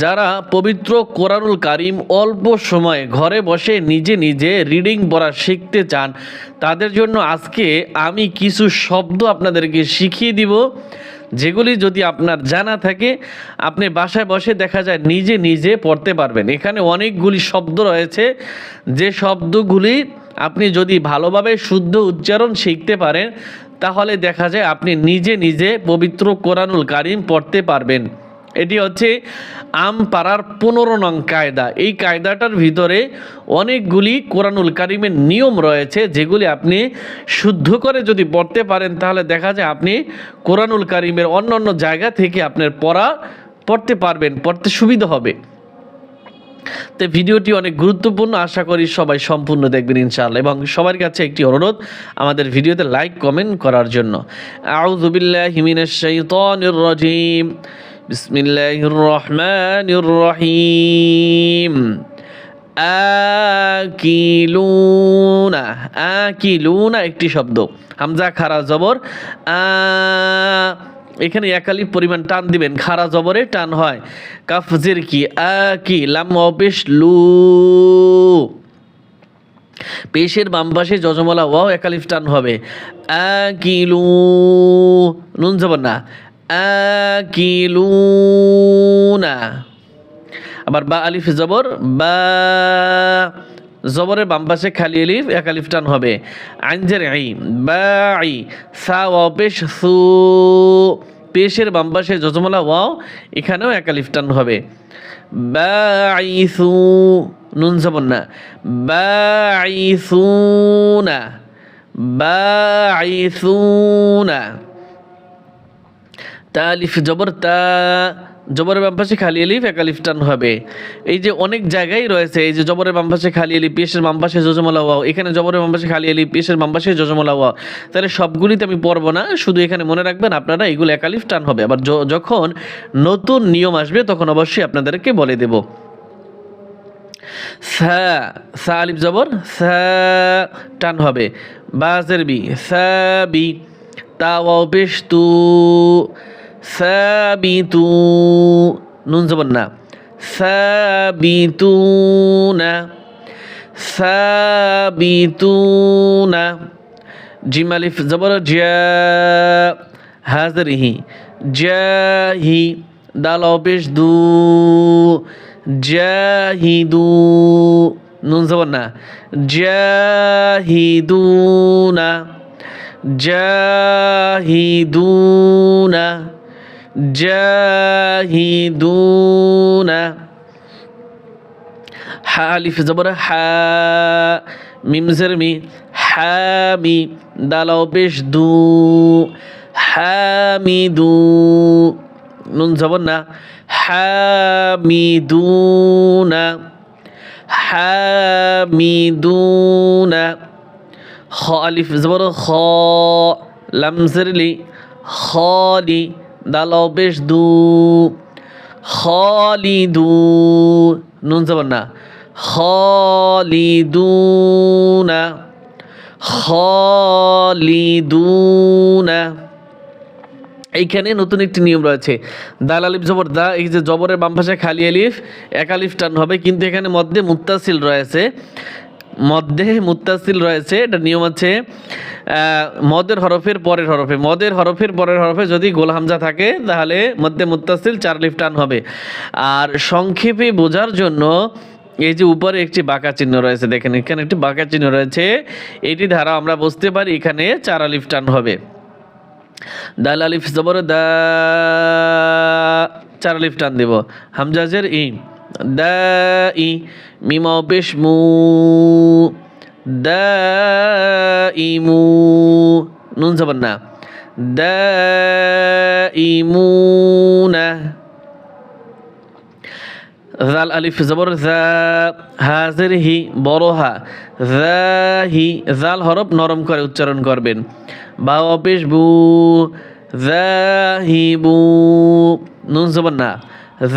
যারা পবিত্র কোরআনুল কারিম অল্প সময়ে ঘরে বসে নিজে নিজে রিডিং পড়া শিখতে চান, তাদের জন্য আজকে আমি কিছু শব্দ আপনাদেরকে শিখিয়ে দিব, যেগুলি যদি আপনার জানা থাকে, আপনি বাসায় বসে দেখা যায় নিজে নিজে পড়তে পারবেন। এখানে অনেকগুলি শব্দ রয়েছে, যে শব্দগুলি আপনি যদি ভালোভাবে শুদ্ধ উচ্চারণ শিখতে পারেন, তাহলে দেখা যায় আপনি নিজে নিজে পবিত্র কোরআনুল কারিম পড়তে পারবেন। এটি হচ্ছে আম পাড়ার পনেরো নং কায়দা। এই কায়দাটার ভিতরে অনেকগুলি কোরআনুল কারিমের নিয়ম রয়েছে, যেগুলি আপনি শুদ্ধ করে যদি পড়তে পারেন, তাহলে দেখা যায় আপনি কোরআনুল কারিমের অন্য অন্য জায়গা থেকে আপনার পড়া পড়তে পারবেন, পড়তে সুবিধা হবে। তো ভিডিওটি অনেক গুরুত্বপূর্ণ, আশা করি সবাই সম্পূর্ণ দেখবেন ইনশাআল্লাহ। এবং সবার কাছে একটি অনুরোধ, আমাদের ভিডিওতে লাইক, কমেন্ট করার জন্য। আউযুবিল্লাহি মিনাশ শাইতানির রাজিম। বিসমিল্লাহির রহমানির রহিম আকিলুনা আকিলুনা একটি শব্দ। হামজা, খারা, জবর। আ, এখানে একালি পরিমাণ টান দিবেন। খারা, জবরে টান হয়। কাফজের কি? আ কি লাম অবেশ লু। পেশের বাম পাশে যজমলা ওয়াও একালিফ টান হবে। আ কিলু নুন যাব না। আ কিলু না আবার বা আলিফ জবর, বা জবরের বাম পাশে খালি আলিফ, এক আলিফ টান হবে। আইনজের আই বা আই, সা, ওয়াও, পেশ, সু। পেশের বাম পাশে যজমলা, ওয়াও, এখানেও এক আলিফ টান হবে। বা আই, সু, নুন জবর না। বা আই, সু, না। বা আই, সু, না। তা আলিফ, জবর তা, জবরের বাম পাশে খালি আলিফ, এক আলিফ টান হবে। এই যে অনেক জায়গায় রয়েছে, এই যে জবরের বাম পাশে খালি আলিফ পেশের বাম যজমলা ওয়াও, এখানে জবরের বাম পাশে খালি আলিফ পেশের বাম যজমলা ওয়াও। তাহলে সবগুলিতে আমি পড়ব না, শুধু এখানে মনে রাখবেন আপনারা এগুলো এক আলিফ টান হবে। আবার যখন নতুন নিয়ম আসবে, তখন অবশ্যই আপনাদেরকে বলে দেব। সা সা আলিফ জবর, সা টান হবে। বাজের বি, সা, বি, তা ওয়াও, পেশ তু সাবিতু নুন জবর না। সাবিতুনা। সাবিতুনা। জিম আলিফ জবর জিয়া হাজরিহি। জাহি। দাল অবেশ দু। জাহিদু। নুন জবর না। জাহিদুনা। জাহিদুনা। জাহিদুনা হালিফ জবর হা মিমজের মি হামি দালাও বেশ দু হামিদু নুন জবর না হামিদুনা হামিদুনা খ আলিফ জবর খ লামজেরলি খলি দালাও বেশ দু খলিদু নুন জবর না। খলিদুনা খলিদুনা। এইখানে নতুন একটি নিয়ম রয়েছে। দাল আলিফ জবর, দা এই যে জবরের বাম পাশে খালি আলিফ, এক আলিফ টান হবে, কিন্তু এখানে মধ্যে মুত্তাসিল রয়েছে। মধ্যে মুত্তাসিল রয়েছে, এটা নিয়ম আছে। মদের হরফের পরের হরফে, মদের হরফের পরের হরফে যদি গোল হামজা থাকে, তাহলে মধ্যে মুত্তাসিল চার লিফ টান হবে। আর সংক্ষেপে বোঝার জন্য এই যে উপরে একটি বাঁকা চিহ্ন রয়েছে, দেখেন, এখানে একটি বাঁকা চিহ্ন রয়েছে। এটি ধারা আমরা বুঝতে পারি এখানে চার আলিফ টান হবে। দাল আলিফ জবর দা, চার আলিফ টান দিব। হামজাজের ই, দা ই, মিমা পেশ মু দা ইমু নুন জবর না দা ইমুনা জাল আলিফ জবর জা হাজের হি বড় হা জা হি জাল হরফ নরম করে উচ্চারণ করবেন। বা অপেশ বু জাহিবু নুন জবর না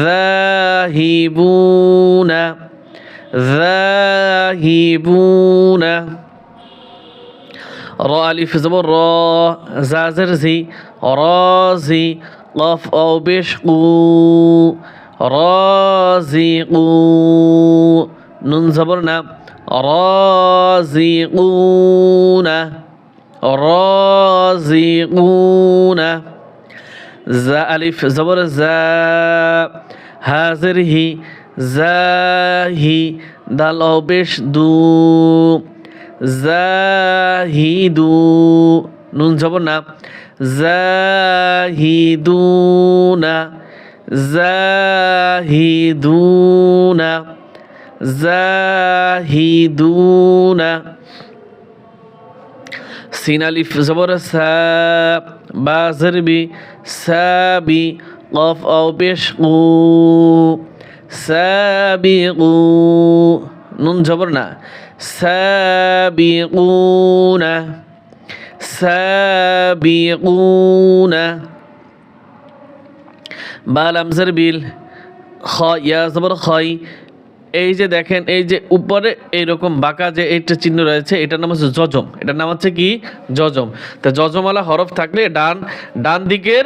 জাহিবুনা জাহিবুনা র আলিফ জবর র জাজের জি রাজি কফ অবেশ কু রাজিকু নুন জবর না রাজিকুনা রাজিকুনা জা আলিফ জবর জা হাজির হি জাহি দাল বেশ দু জাহিদু নুন যাব না জাহিদুনা জাহিদুনা জাহিদুনা সিন আলিফ জবর সা, বা জরবি সাবি কফ আও পেশ কু সাবিকু, নুন জবর না, সাবিকুনা সাবিকুনা। বাল আমজার বিল, খ, ইয়া এই যে দেখেন, এই যে উপরে এইরকম বাঁকা যে এইটা চিহ্ন রয়েছে, এটার নাম হচ্ছে জজম। এটার নাম হচ্ছে কি? জজম। তা জজমালা হরফ থাকলে ডান ডান দিকের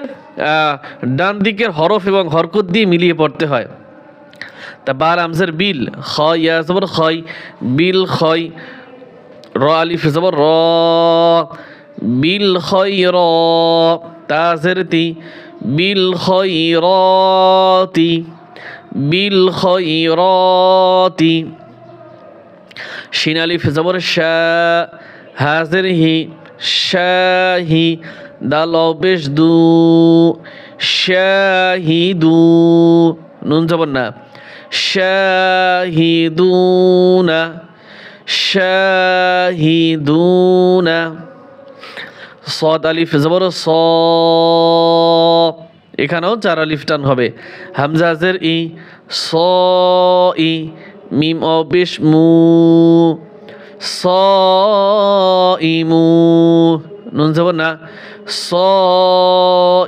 ডান দিকের হরফ এবং হরকত দিয়ে মিলিয়ে পড়তে হয়। তা বাল আমজার বিল, খ, ইয়া জবর খয়, বিল খয়, র আলিফ জবর র, বিল খয় র তাজের তি, বিল খয় রতি বিল খয় রতি শিন আলিফ জবর শা হাজের হি শাহি দাল বেশ দু শাহিদু নুন জবর না। শাহিদুনা শাহিদুনা। সদ আলিফ, জবর স। এখানেও চার আলিফ টান হবে। হামজাজের ই, স, ই, মিম অবিশ মু। স ইমু নুন যাব না। স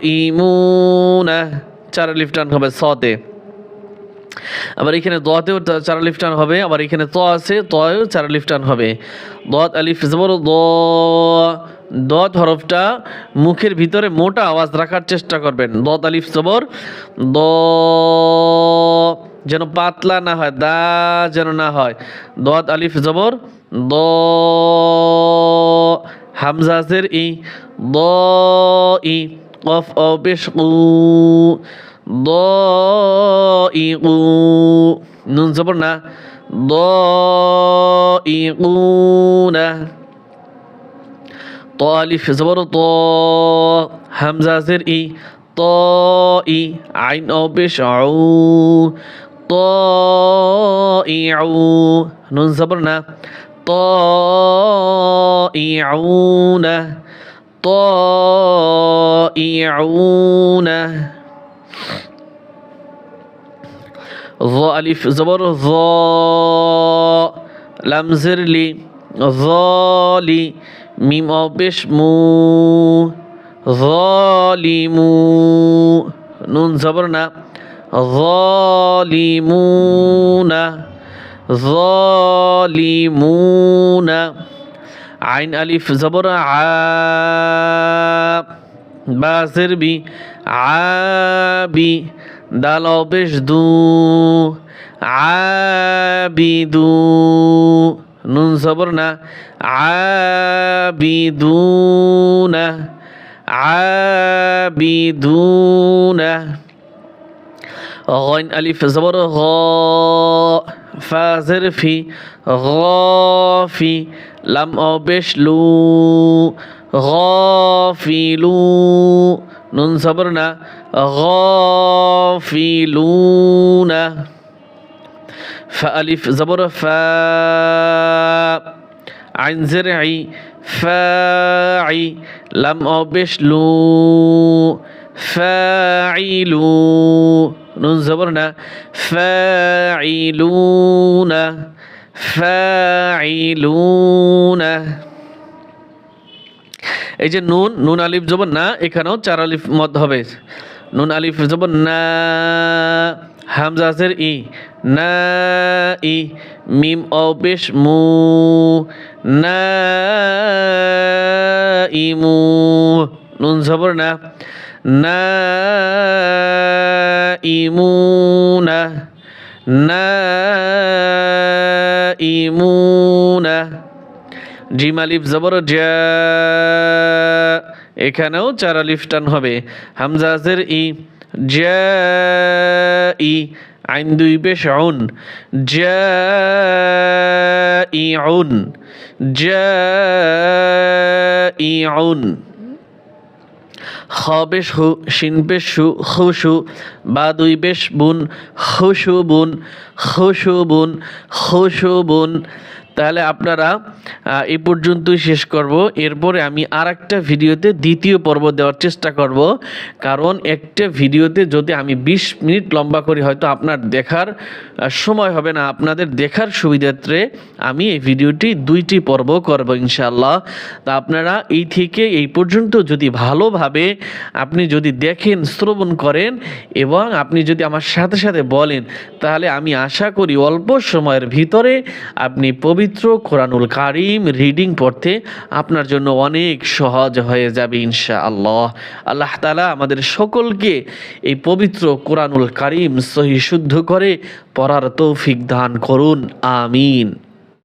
ইমুনা চার আলিফ টান হবে সতে আবার এখানে দোয়াতেও চার আলিফ টান হবে, আবার এখানে ত আছে তয়েও চার আলিফ টান হবে। দত আলিফ জবর দ দত হরফটা মুখের ভিতরে মোটা আওয়াজ রাখার চেষ্টা করবেন। দত আলিফ জবর দ, যেন পাতলা না হয়, দা যেন না হয়। দত আলিফ জবর দ হামজাজের ই, দ ই, কফ অবেশ দ ইউ নুন জবর না দ ইউ না ত আলিফ জবর ত, হামজা জের ই ত ই আইন অবেশ আউ ত ই আউ নুন জবর না ত জ আলিফ জবর জ লামজের লি লি মিম অপেশ মু জলিমু নুন জবর না জলিমুনা জলিমুনা আইন আলিফ জবর আ বাজের عابي দাল বেশ দু আবিদু নুন সবর না আবিদুনা আবিদুনা غين ألف زبر غاء فازر في غافي لم أو بشلو غافلو নুন সবর না غافلون فألف زبر فا عين زرعي فاعي لم أبشلو فاعلو নুন জবর না ফাইলুনা ফাইলুনা এই যে নুন নুন আলিফ জবর না, এখানেও চার আলিফ মদ হবে। নুন আলিফ জবর না, হামজা আজের ই, না ই, মিম ও বেশ মু, না ইমু নুন জবর না নাইমুনা নাইমুনা জিম আলিফ জবর, জা। এখানেও চার আলিফ টান হবে। হামজাজের ই, জা ই, আইন দুই পেশ আউন জা ই আউন। জা ই আউন। খ বেশ হু, শিন বেশ সু। খুশু বা দুই বেশ বুন খুশু বুন খুশু বুন খুশু বুন। তাহলে আপনারা এই পর্যন্তই শেষ করব। এরপরে আমি আর একটা ভিডিওতে দ্বিতীয় পর্ব দেওয়ার চেষ্টা করব। কারণ একটা ভিডিওতে যদি আমি বিশ মিনিট লম্বা করি, হয়তো আপনার দেখার সময় হবে না। আপনাদের দেখার সুবিধার্থে আমি এই ভিডিওটি দুইটি পর্ব করব ইনশাল্লাহ তা আপনারা এই থেকে এই পর্যন্ত যদি ভালোভাবে আপনি যদি দেখেন, শ্রবণ করেন এবং আপনি যদি আমার সাথে সাথে বলেন, তাহলে আমি আশা করি অল্প সময়ের ভিতরে আপনি পবিত্র কোরআনুল কারিম রিডিং পড়তে আপনার জন্য অনেক সহজ হয়ে যাবে ইনশা আল্লাহ আল্লাহ তালা আমাদের সকলকে এই পবিত্র কোরআনুল কারিম সহি শুদ্ধ করে পড়ার তৌফিক দান করুন, আমিন।